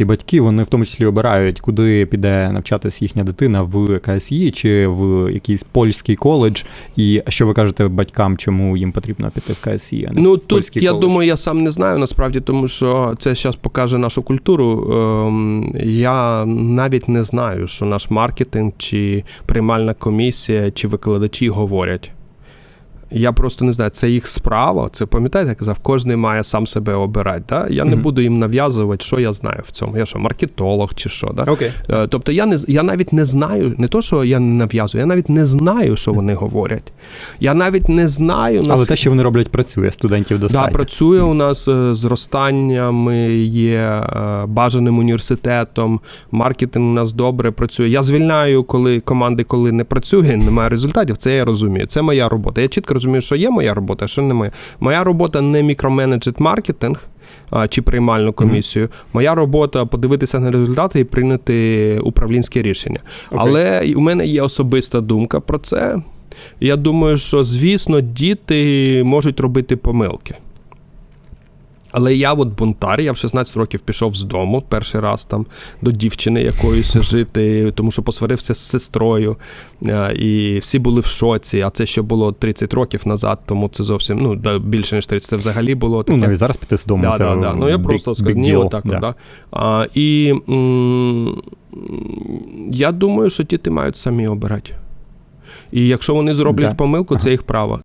І батьки вони в тому числі обирають, куди піде навчатись їхня дитина в КСІ чи в якийсь польський коледж. І що ви кажете батькам, чому їм потрібно піти в КСІ? А не Ну в тут я коледж? думаю, я сам не знаю насправді, тому що це зараз покаже нашу культуру. Ем, Я навіть не знаю, що наш маркетинг, чи приймальна комісія, чи викладачі говорять. Я просто не знаю, це їх справа. Це пам'ятаєте, я казав, кожен має сам себе обирати. Да? Я не буду їм нав'язувати, що я знаю в цьому. Я що, маркетолог чи що. Да? Окей. Е, Тобто я не з- я навіть не знаю, не то, що я не нав'язую, я навіть не знаю, що вони говорять. Я навіть не знаю Але те, що вони роблять, працює, студентів Да, достатньо. працює у нас е, зростання, ми є е, бажаним університетом, маркетинг у нас добре працює. Я звільняю, коли команди, коли не працює, немає результатів. Це я розумію. Це моя робота. Я чітко розумію, що є моя робота, а що не моя. Моя робота не мікроменеджет маркетинг. Чи приймальну комісію. Моя робота подивитися на результати і прийняти управлінське рішення. Okay. Але у мене є особиста думка про це. Я думаю, що звісно, діти можуть робити помилки. Але я от бунтар, я в 16 років пішов з дому перший раз там до дівчини якоїсь жити, тому що посварився з сестрою. е, І всі були в шоці. А це ще було 30 років назад, тому це зовсім ну, більше ніж 30. Це взагалі було Ну, навіть зараз піти з дому. Да, це да, да. Ну я big- просто отак. Да. от, Да. А, і м, я думаю, що діти мають самі обирати. І якщо вони зроблять Да. помилку, це їх право.